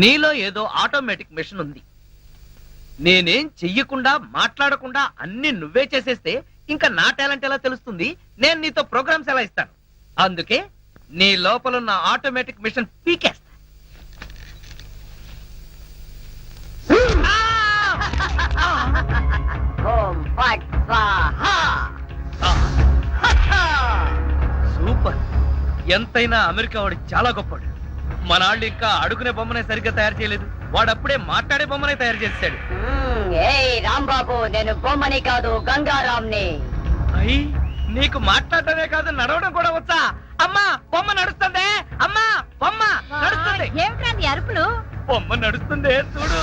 నీలో ఏదో automatic machine ఉంది. నేనేం చెయ్యకుండా మాట్లాడకుండా అన్ని నువ్వే చేసేస్తే ఇంకా నా టాలెంట్ ఎలా తెలుస్తుంది? నేను నీతో ప్రోగ్రామ్స్ ఎలా ఇస్తాను? అందుకే నీ లోపల ఉన్న ఆటోమేటిక్ మిషన్ పీకేస్తా. సూపర్. ఎంతైనా అమెరికా వాడు చాలా గొప్పవాడు. మన వాళ్ళు ఇంకా అడుగునే బొమ్మనే సరిగ్గా తయారు చేయలేదు. వాడు అప్పుడే మాట్లాడే బొమ్మనే తయారు ఏయ్ రాంబాబు నేను బొమ్మని కాదు గంగారాంని అయ్యి నీకు మాట్లాడటమే కాదు నడవడం కూడా వచ్చా? అమ్మా బొమ్మ నడుస్తుంది? అమ్మా బొమ్మ నడుస్తుంది? ఏమిట్రా నీ అరుపులు? బొమ్మ నడుస్తుంది చూడు.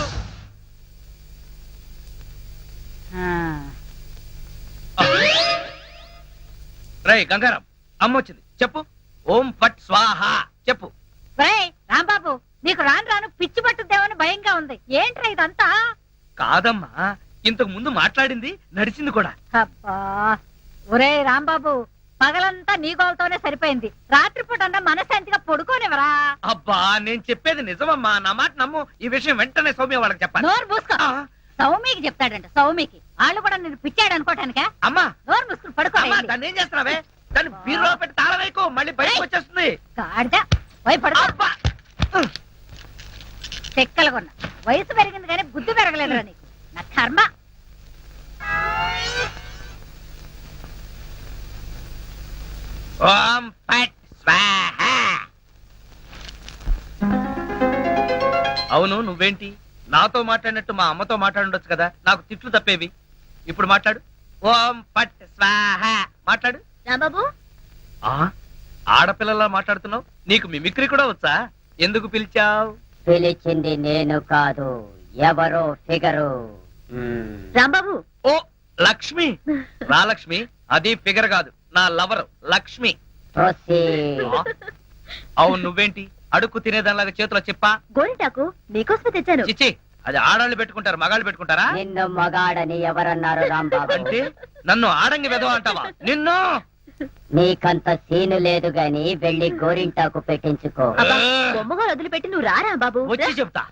రై గంగారం అమ్మ వచ్చింది చెప్పు. ఓం ఫట్ స్వాహ. చెప్పు. రాంబాబు నీకు రాను రాను పిచ్చి పట్టుద్దేమని భయంగా ఉంది. ఏంట్రా ఇదంతా? కాదమ్మా ఇంతకు ముందు మాట్లాడింది నడిచింది కూడా. అబ్బా ఒరేయ్ రాంబాబు పగలంతా నీ గోలతోనే సరిపోయింది. రాత్రిపూట అన్నా మనశాంతిగా పడుకోనివరా అబ్బా నేను చెప్పేది నిజమమ్మా నా మాట నమ్ము. ఈ విషయం వెంటనే సౌమ్య వాళ్ళకి చెప్పాలి. నోరు మూసుకో. ఆ, సౌమికి చెప్తాడంట సౌమికి వాళ్ళు కూడా నేను పిచ్చాడు అనుకోటానికా? అమ్మా. నోరు మూసుకుని పడుకో దాన్ని ఏం చేస్తున్నావే? దాన్ని బీరులో పెట్టి తాళం వేయకు మళ్ళీ బయటకు ఏయ్. వచ్చేస్తుంది. గాడిద. అబ్బా చెక్కలుగొన్న. వయసు పెరిగింది కానీ బుద్ధి పెరగలేదురా నీకు. నా కర్మ. ఓం స్వాహ. అవును నువ్వేంటి? నాతో మాట్లాడినట్టు మా అమ్మతో మాట్లాడుండొచ్చు కదా? నాకు తిట్లు తప్పేవి. ఇప్పుడు మాట్లాడు. ఓం ఫట్ స్వాహ. మాట్లాడు. రాంబాబు. ఆ? ఆడపిల్లలా మాట్లాడుతున్నావు? నీకు మిమిక్రీ కూడా వచ్చా? ఎందుకు పిలిచావు? పిలిచింది నేను కాదు ఎవరో ఫిగరు. రాంబాబు! ఓ లక్ష్మి! రా లక్ష్మి. అది ఫిగర్ కాదు నా లవర్ లక్ష్మి? అవును నువ్వేంటి? అడుక్కు తినేదానిలాగా చేతిలో చెప్పా? గోరింటాకు నీకోసమే తెచ్చాను. చిచ్చి అది ఆడాళ్ళు పెట్టుకుంటారు మగాళ్ళు పెట్టుకుంటారా? నిన్ను మగాడని ఎవరన్నారు రాంబాబు? అంటే నన్ను ఆడంగి వెదవ అంటావా? నిన్ను! నీకంత సీను లేదు గాని వెళ్ళి గోరింటాకు పెట్టించుకో. అబ్బా, బొమ్మగా వదిలిపెట్టి నువ్వు రారా బాబు? వచ్చి చెప్తా.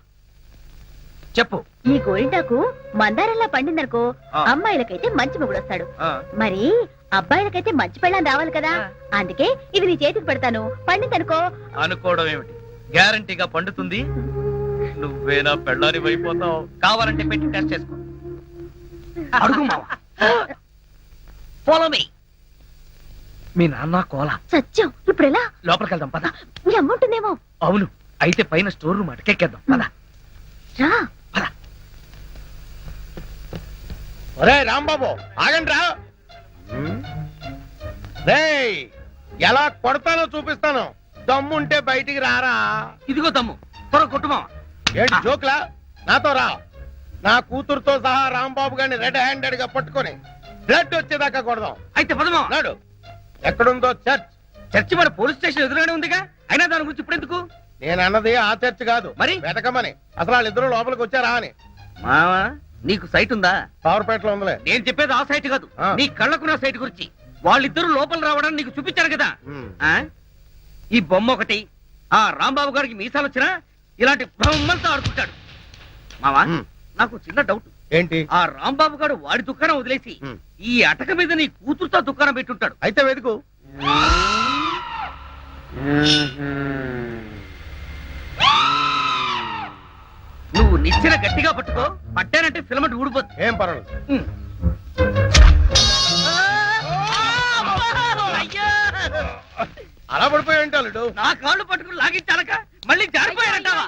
చెప్పు. ఈ గోరింటాకు మందారంలా పండిందనుకో ఆ. అమ్మాయిలకైతే మంచి మొగుడు వస్తాడు ఆ, మరి అబ్బాయిలకైతే మంచి పెళ్ళాం రావాలి కదా? ఆ. అందుకే ఇది నీ చేతికి పెడతాను. పండిందనుకో అనుకోవడం ఏమిటి? గ్యారంటీగా పండుతుంది? నువ్వేనా పెళ్ళాని అయిపోతావు? కావాలంటే పెట్టి టెస్ట్ చేసుకో. అడుగు మావా. మీ నాన్న కోల. సత్యం. ఇప్పుడు ఎలా లోపలికి వెళ్దాం పద. మీ అమ్ముంటుందేమో అవును అయితే పైన స్టోర్ రూమ్ అటకెక్కేద్దాం పద. రా. ఒరే రాంబాబు ఆగండి రా. రేయ్ ఎలా కొడతానో చూపిస్తాను. దమ్ముంటే బయటికి రారా. ఇదిగో తమ్ము త్వర కొట్టుమా ఏంటి జోక్లా? నాతో రా. నా కూతురుతో సహా రాంబాబు గారిని రెడ్ హ్యాండెడ్గా పట్టుకొని బ్లడ్ వచ్చేదాకా కొడదాం. అయితే పదమా నాడు. ఎక్కడుందో చర్చ్. చర్చి మన పోలీస్ స్టేషన్ ఎదురుగానే ఉందిగా? అయినా దాని గురించి ఇప్పుడు ఎందుకు? నేను అన్నది ఆ చర్చ్ కాదు. మరి? వెతకమని. అసలు వాళ్ళిద్దరూ లోపలికి వచ్చారా అని. మావా నీకు సైట్ ఉందా? పవర్పేటలో ఉందిలే. నేను చెప్పేది ఆ సైట్ కాదు. ఆ. నీ కళ్ళకున్న సైట్ గురించి. వాళ్ళిద్దరూ లోపల రావడానికి నీకు చూపించారు కదా. ఉమ్. ఆ? ఈ బొమ్మ ఒకటి ఆ రాంబాబు గారికి మీసాలు వచ్చినా ఇలాంటి బొమ్మలతో ఆడుకుంటాడు. మావా ఉమ్. నాకు చిన్న డౌట్ ఏంటి? ఆ రాంబాబు గారు వాడి దుకాణం వదిలేసి. ఈ అటక మీద నీ కూతురుతో దుకాణం పెట్టుంటాడు. అయితే వెతుకు. నువ్వు నిచ్చెన గట్టిగా పట్టుకో పట్టానంటే ఫిలమెంట్ ఊడిపోద్ది. ఏం పర్వాలేదు! అలా పడిపోయి ఉంటాడు నా కాళ్ళు పట్టుకుని లాగించాలక? మళ్ళీ జారిపోయారంటావా?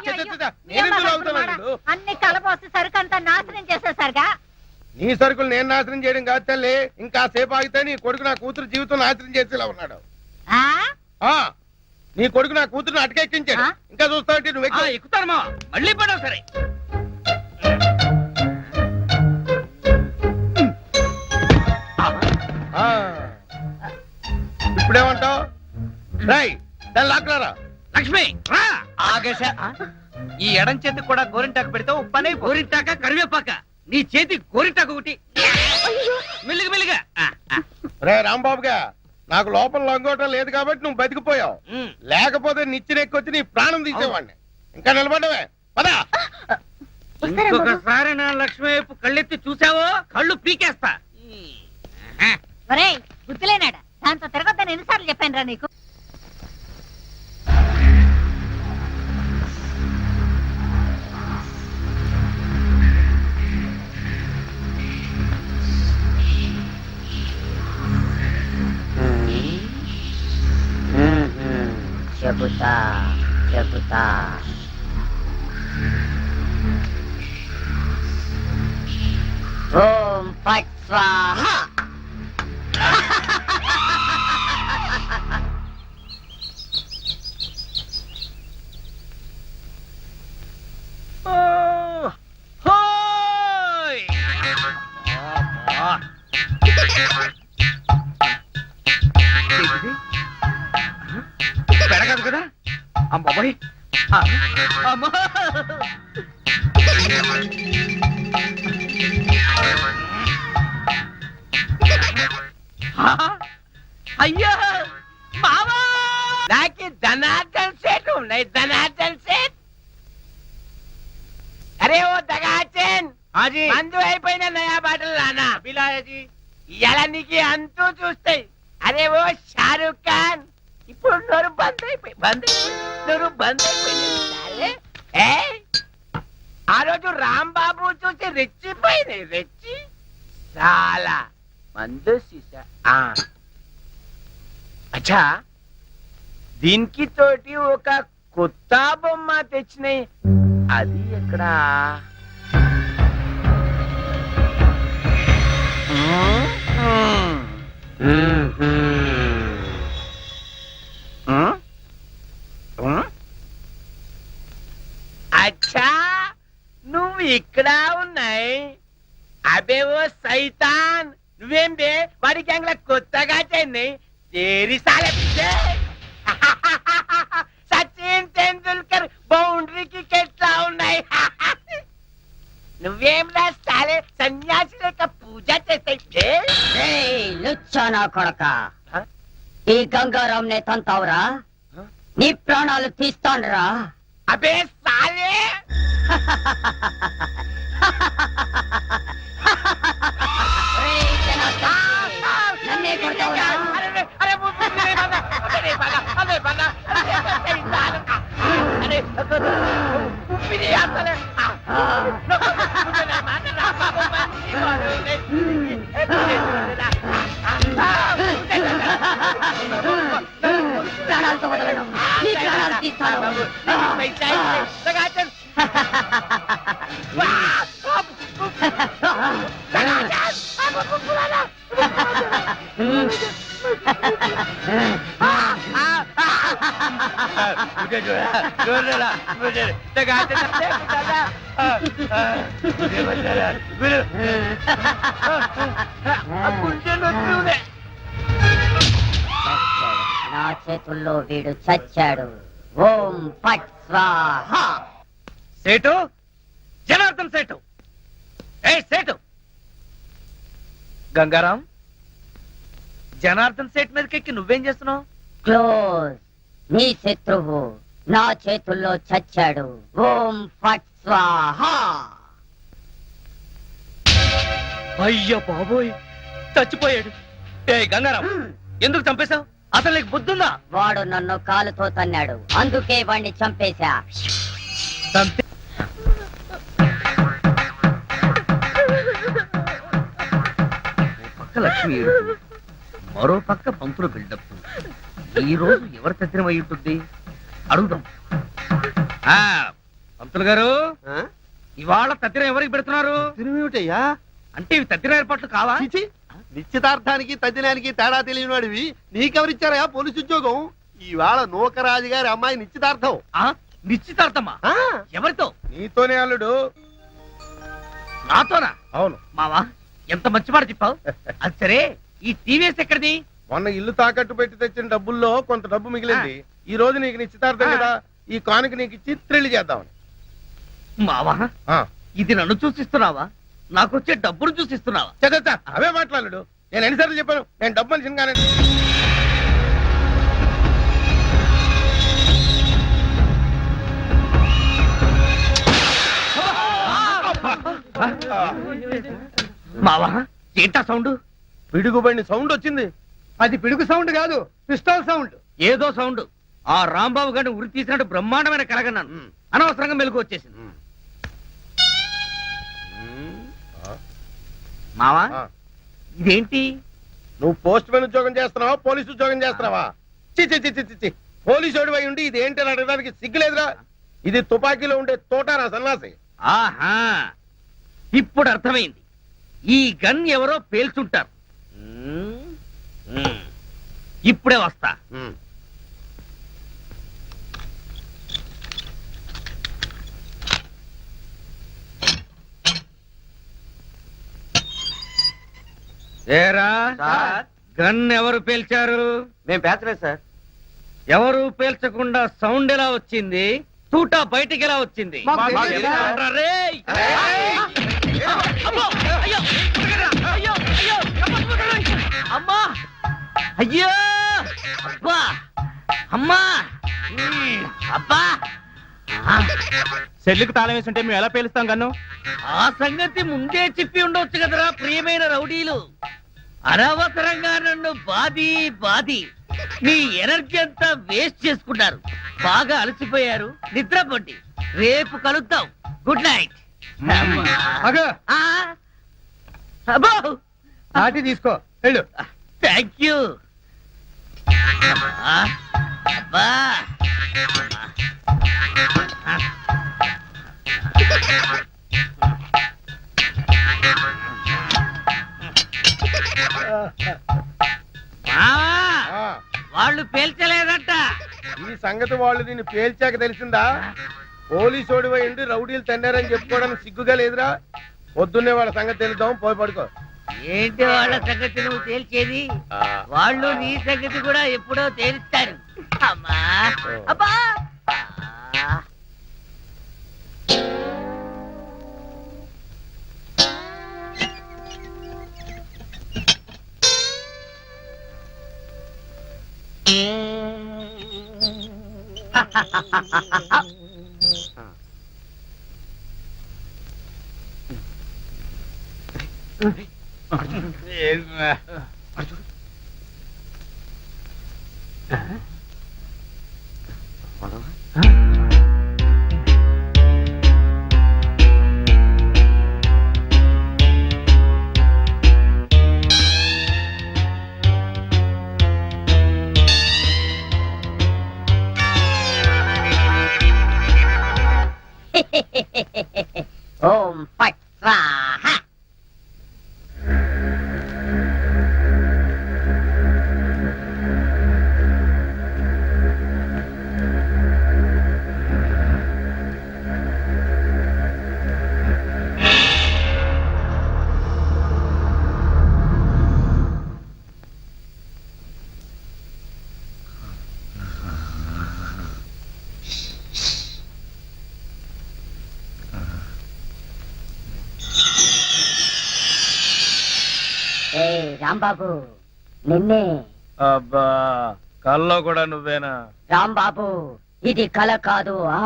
అన్ని కలపోసి సరుకంతా నాశనం చేసేసరిగా? నీ సరుకులు నేను నాశనం చేయడం కాదు తల్లి. ఇంకా సేపు ఆగితే నీ కొడుకు నా కూతురు జీవితం నాశనం చేసేలా ఉన్నాడు. ఆ? ఆ నీ కొడుకు నా కూతురుని అటకెక్కించాడు? ఇంకా చూస్తావంటే నువ్వు ఆ, ఎక్కు. ఎక్కుతాను మా మళ్ళీ పడవు సరే. ఆ. ఇప్పుడేమంటావు? రై దాన్ని లాక్కలారా లక్ష్మి రా ఆగేశ ఈ ఎడం చేతికి కూడా గోరింటాకు పెడితే పని గోరింటాక కరివేపాక. నీ చేతి గోరింటాకు ఒకటి. మెల్లిగా మెల్లిగా. ఆ, ఆ. రే రాంబాబుగా నాకు లోపల లంగోటం లేదు కాబట్టి నువ్వు బతికిపోయావు. ఉమ్. లేకపోతే నిచ్చిన ఎక్కొచ్చి నీ ప్రాణం తీసేవాడిని. ఇంకా నిలబడవే పదా. ఇంకొకసారి నా లక్ష్మి వైపు కళ్ళెత్తి చూసావో కళ్ళు పీకేస్తా. ఒరేయ్ గుర్తులేనాడా? దాంతో తిరగొద్దని ఎన్నిసార్లు చెప్పాను రా నీకు? చెబుతా చెబుతా. ఓం పట్ స్వాహ! అమ్మాయి అమ్మా. ఆ, అయ్యో. నాకు ధనార్దన్ సెట్ ఉన్నాయి ధనార్దన్ సెట్. అరే ఓ దగాచన్. హాజీ మందు అయిపోయిన నయా బాటలు రానా బిలాయజీ ఇలా నీకు అంతూ చూస్తాయి. అరే ఓ షారూక్ ఖాన్. ఇప్పుడు నోరు బంద్ అయిపోయి బంద్ అయిపోయి నోరు బంద్ అయిపోయింది సరే. ఏయ్, ఆ రోజు రాంబాబు చూసి రెచ్చిపోయింది రెచ్చి. చాలా. మందు సీసా. అచ్చా. దీనికి తోటి ఒక కొత్త బొమ్మ తెచ్చినాయి. అది ఎక్కడ? Mm-hmm. అచ్చా నువ్వు ఇక్కడ ఉన్నాయి. అబే ఓ సైతాన్. నువ్వేం బే వాడి గ్యాంగ్ కొత్తగా చెన్నై తేరి సాలే పిచ్చే. సచిన్ టెండూల్కర్ బౌండరీకి కెట్లా ఉన్నాయి? నువ్వేం రాస్తాలే సన్యాసి లేక పూజ చేస్తాయి కొడక? ఈ గంగారాం నే తంతావురా? నీ ప్రాణాలు తీస్తానురా. అబే సాలే నన్నే కొడతావురా. నా చేతుల్లో వీడు చచ్చాడు ఓం పట్ స్వాహ సేటు జనార్దన్ సేటు ఏ సేటు గంగారాం జనార్దన్ సేట్ మీదకెక్కి నువ్వేం చేస్తున్నావు? క్లోజ్ నీ శత్రువు. నా చేతుల్లో చచ్చాడు. ఓం ఫట్ స్వాహ. అయ్య బాబోయ్ చచ్చిపోయాడు. ఏ గంగారాం ఎందుకు చంపేశావు? అసలు నీకు బుద్ధుందా? వాడు నన్ను కాలుతో తన్నాడు. అందుకే వాణ్ణి చంపేశా. ఓ పక్క లక్ష్మి మరో పక్క పంతులు బిల్డప్. ఈ రోజు ఎవరి తత్రం అయి ఉంటుంది? అడుగుదాం పంతులు గారు ఇవాళ తత్తిరం ఎవరికి పెడుతున్నారు? తిరుమేమిటయ్యా అంటే ఇవి తత్తిర ఏర్పాట్లు కావా? నిశ్చితార్థానికి తద్దినానికి తేడా తెలియని వాడివి నీకెవరిచ్చారయా పోలీసు ఉద్యోగం? ఈవేళ నూకరాజు గారి అమ్మాయి నిశ్చితార్థం. నిశ్చితార్థమా? ఎవరితో? నీతోనే అల్లుడు. నాతోనా? అవును. మావా ఎంత మంచి మాట చెప్పావు. అది సరే ఈ టీవీఎస్ ఎక్కడిది? మొన్న ఇల్లు తాకట్టు పెట్టి తెచ్చిన డబ్బుల్లో కొంత డబ్బు మిగిలింది. ఈ రోజు నీకు నిశ్చితార్థం. కదా ఈ కానుక నీకు ఇచ్చి త్రిల్లి చేద్దామని. మావా. ఇది నన్ను చూసిస్తున్నావా? నాకు వచ్చే డబ్బును చూసిస్తున్నావా? చదవచ్చా అవే మాట్లాడు నేను ఎన్నిసార్లు చెప్పాను నేను డబ్బు మనిషిని కానీ. మావా ఏంటా సౌండ్? పిడుగుబడిన సౌండ్ వచ్చింది. అది పిడుగు సౌండ్ కాదు పిస్టల్ సౌండ్. ఏదో సౌండ్. ఆ రాంబాబు గారిని ఉరి తీసినట్టు బ్రహ్మాండమైన కలగన్నాను. అనవసరంగా మెలకు వచ్చేసింది. మావా. ఇదేంటి? నువ్వు పోస్ట్ మ్యాన్ ఉద్యోగం చేస్తున్నావా పోలీసు ఉద్యోగం చేస్తున్నావా? చి చి చి చి, చి, చి. పోలీసు అయి ఉండి ఇది ఏంటి అని అడగడానికి సిగ్గులేదురా. ఇది తుపాకీలో ఉండే తోటారా సన్నాసి? ఆహా ఇప్పుడు అర్థమైంది. ఈ గన్ ఎవరో పేల్చుంటారు. ఇప్పుడే వస్తా. ఏరా సార్. గన్ ఎవరు పేల్చారు మేము పేర్చలేదు సార్ ఎవరు పేల్చకుండా సౌండ్ ఎలా వచ్చింది తూటా బయటికి ఎలా వచ్చింది మాకు మాకు తెలియదు ఎలా సార్. ఉంటరా రేయ్? అమ్మో! అయ్యో! అయ్యో! అయ్యో! అమ్మా! అయ్యో! అబ్బా! అమ్మా! ఉమ్, అబ్బా! సెల్లుకి తాళం వేసి ఉంటే మేము ఎలా పేలుస్తాం కన్ను? ఆ సంగతి ముందే చెప్పి ఉండొచ్చు కదరా ప్రియమైన రౌడీలు. అనవసరంగా నన్ను బాది బాది మీ ఎనర్జీ అంతా వేస్ట్ చేసుకున్నారు. బాగా అలసిపోయారు. నిద్రపోండి. రేపు కలుద్దాం. Good night. అగో అబ్బో. నాటి తీసుకో. వెళ్ళు. Thank you. అబ్బా. వాళ్ళు పేల్చలేదట. ఈ సంగతి వాళ్ళు దీన్ని పేల్చాక తెలిసిందా? పోలీసు ఉండి రౌడీలు తన్నారని చెప్పుకోవడానికి సిగ్గుగా లేదురా? పొద్దున్నే వాళ్ళ సంగతి తెలుద్దాం పోయి పడుకో. ఏంటి వాళ్ళ సంగతి నువ్వు తేల్చేది? వాళ్ళు నీ సంగతి కూడా ఎప్పుడో తేలుస్తారు. అమ్మా. అబ్బా. ఆ. ఓం ఫట్ రాంబాబు నిన్నే. అబ్బా కల్లో కూడా నువ్వేనా? రాంబాబు ఇది కల కాదు ఆ.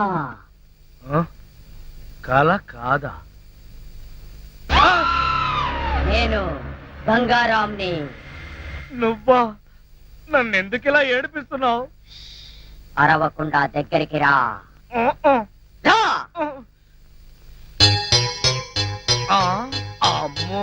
కల కాదా? నేను గంగారాంని నువ్వా? నన్ను ఎందుకు ఇలా ఏడిపిస్తున్నావు? అరవకుండా దగ్గరికి రా. రా! అమ్మో.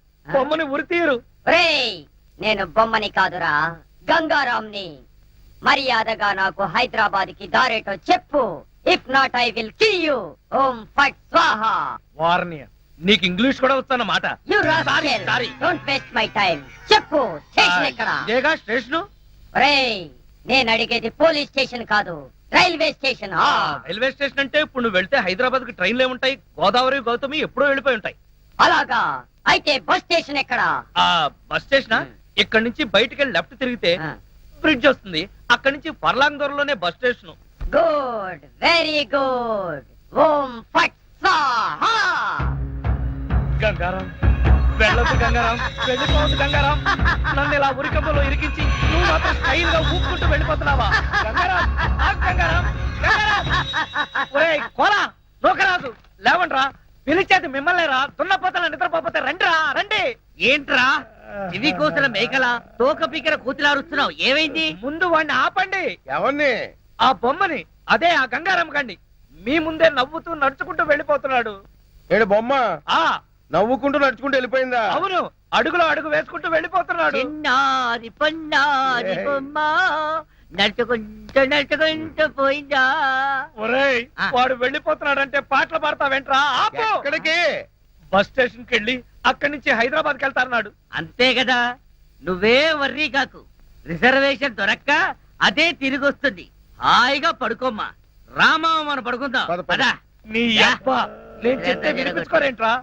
బొమ్మని ఉరి తీయరు ఒరేయ్ నేను బొమ్మని కాదురా. గంగారాంని మర్యాదగా నాకు హైదరాబాద్కి దారేటో చెప్పు. If not I will kill you ఓం ఫట్ స్వాహా. వార్నియ నీకు ఇంగ్లీష్ కూడా వస్తానమాట you Sorry, sorry. Don't waste my time చెప్పు. స్టేషన్ ఎక్కడ? ఇదేగా స్టేషన్? ఒరేయ్ నేను అడిగేది పోలీస్ స్టేషన్ కాదు. Railway station. ఆ. రైల్వే స్టేషన్ అంటే ఇప్పుడు నువ్వు వెళ్తే హైదరాబాద్కి ట్రైన్లు ఏముంటాయి గోదావరి గౌతమి ఎప్పుడో వెళ్ళిపోయి ఉంటాయి. అలాగా. అయితే బస్ స్టేషన్ ఎక్కడ? ఆ బస్ స్టేషన్. ఇక్కడ నుంచి బయటికి వెళ్ళి లెఫ్ట్ తిరిగితే బ్రిడ్జ్ వస్తుంది. అక్కడి నుంచి పర్లాంగ్ దూరంలోనే bus station. Good very good. ఓం ఫట్ స్వాహా గంగారాం వెళ్ళొద్దు గంగారాం వెళ్ళిపోవద్దు గంగారాం. నన్ను ఇలా ఉరికంపలో ఇరికించి నువ్వు మాత్రం స్టైల్గా ఊపుకుంటూ వెళ్ళిపోతున్నావా? గంగారాం ఆగు గంగారాం గంగారాం. ఒరేయ్ కోలా నూకరాజు లేవండ్రా. పిలిచేది మిమ్మల్ని రా దున్నపోతల నిద్రపోతే రండిరా రండి. ఏంట్రా? ఇవి కోసిన మేకల? తోక పీకర కూతులారుస్తున్నావు ఏమైంది? ముందు వాడిని ఆపండి. ఎవరిని ఆ బొమ్మని అదే ఆ గంగారాం గండి. మీ ముందే నవ్వుతూ నడుచుకుంటూ వెళ్ళిపోతున్నాడు. ఏడు బొమ్మ? ఆ. నవ్వుకుంటూ నడుచుకుంటూ వెళ్ళిపోయిందా? అవును అడుగులో అడుగు వేసుకుంటూ వెళ్ళిపోతున్నాడు. చిన్నారి పొన్నారి బొమ్మ నడుచుకుంటూ నడుచుకుంటూ పోయిందా? ఒరేయ్ ఆ. వాడు వెళ్ళిపోతున్నాడంటే పాటలు పాడతా వెంట్రా ఆపు. ఎక్కడికి? బస్ స్టేషన్కి వెళ్ళి అక్కడి నుంచి హైదరాబాద్కి వెళ్తారన్నాడు అంతే కదా నువ్వే వర్రీ కాకు. రిజర్వేషన్ దొరక్క అదే తిరిగి వస్తుంది హాయిగా పడుకోమ్మా. రామా మనం పడుకుందాం. పద, పద. పదా. నీ యా. అబ్బా నేను చెప్తే వినిపించుకోరేంట్రా?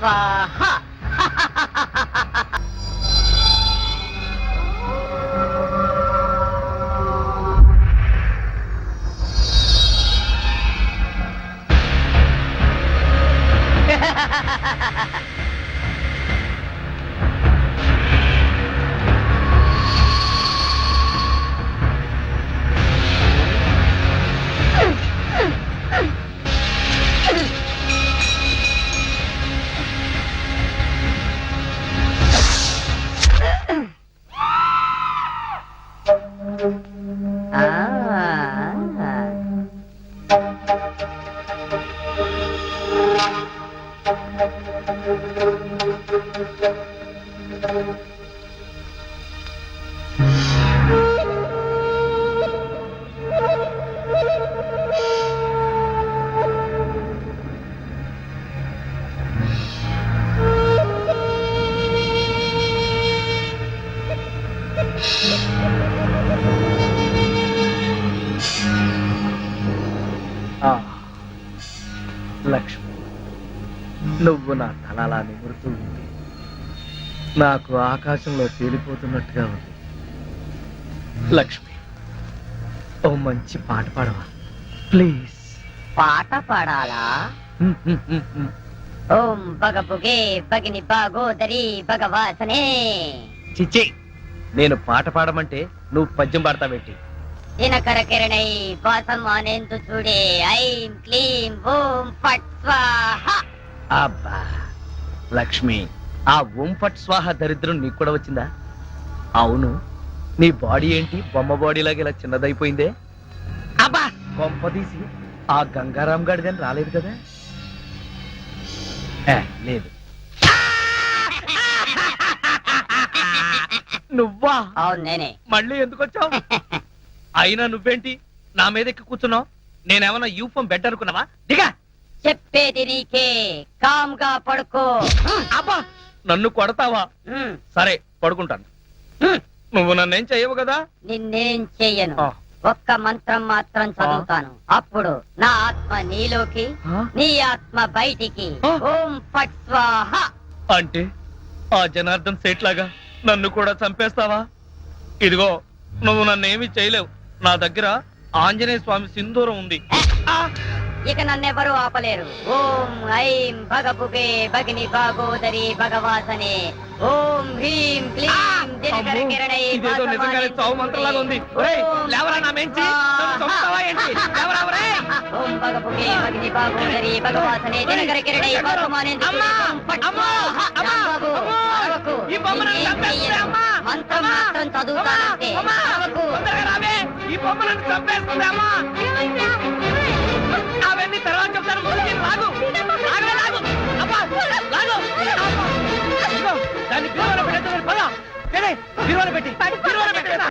ఫట్ స్వాహా ఆ. ఆ, నా తలలా నిమురుతూ ఉంటే నాకు ఆకాశంలో తేలిపోతున్నట్టుగా ఉంది. లక్ష్మి ఓ మంచి పాట పాడవా? ప్లీజ్. పాట పాడాలా? ఓం బగబుగే బగిని బాగోదరి భగవాసనే. చిచ్చి నేను పాట పాడమంటే నువ్వు పద్యం పాడతావేంటి దినకర కిరణై వాసం అనేందు చూడే. ఐం క్లీం ఓం స్వాహ అబ్బా. లక్ష్మి ఆ ఫట్ స్వాహ దరిద్రం నీకు కూడా వచ్చిందా? అవును. నీ బాడీ ఏంటి? బొమ్మ బాడీ లాగా ఇలా చిన్నదైపోయిందే. అబ్బా! కొంపదీసి ఆ గంగారాం గాడిదని రాలేదు కదా? లేదు. నువ్వా? అవును నేనే. మళ్ళీ ఎందుకు వచ్చావు? అయినా నువ్వేంటి? నా మీద ఎక్కి కూర్చున్నావు? నేనేమన్నా యూఫం బెడ్ అనుకున్నావా? దిగా! చెప్పేది నీకే. కామ్గా పడుకో. అబ్బా నన్ను కొడతావా? సరే పడుకుంటాను. నువ్వు నన్నేం చెయ్యవు కదా? నిన్నేం చెయ్యను. ఆ. ఒక్క మంత్రం మాత్రం చదువుతాను. అప్పుడు నా ఆత్మ నీలోకి ఆ? నీ ఆత్మ బయటికి. ఆ. ఓం ఫట్ స్వాహ. అంటే ఆ జనార్దన్ సేట్ లాగా నన్ను కూడా చంపేస్తావా? ఇదిగో నువ్వు నన్నేమి చేయలేవు. నా దగ్గర ఆంజనేయ స్వామి సింధూరం ఉంది. ఆ, ఇక నన్నెవరూ ఆపలేరు. ఓం ఐం భగభుగే భగిని భాగోదరి భగవాసనే. ఓం హ్రీం క్లీం దినకర కిరణై ఇదేదో నిజంగానే చావు మంత్రలాగా ఉంది. ఒరేయ్, లేవరా నా మెంచి? నన్ను చంపుతావా ఏంటి? లేవరా ఒరేయ్. ఓం భగిని భాగోదరి భగవాసనే. దినకర కిరణై అమ్మా, అమ్మా, అమ్మా, అమ్మో, ఈ బొమ్మను చంపేస్తుంది, అమ్మా. మంత్రం అమ్మా, మాత్రం చదువుతానంతే. అమ్మా, అరవకు. తొందరగా రావే. ఈ బొమ్మలను చంపేస్తుంది అవన్నీ తర్వాత చెప్తాను. ముందు నేను లాగు. లాగు, లాగు. అబ్బా. లాగు దాన్ని బీరువాలో పెట్టేద్దామని పద. ఏలే, బీరువాలో పెట్టి. బీరువాలో పెట్టేదా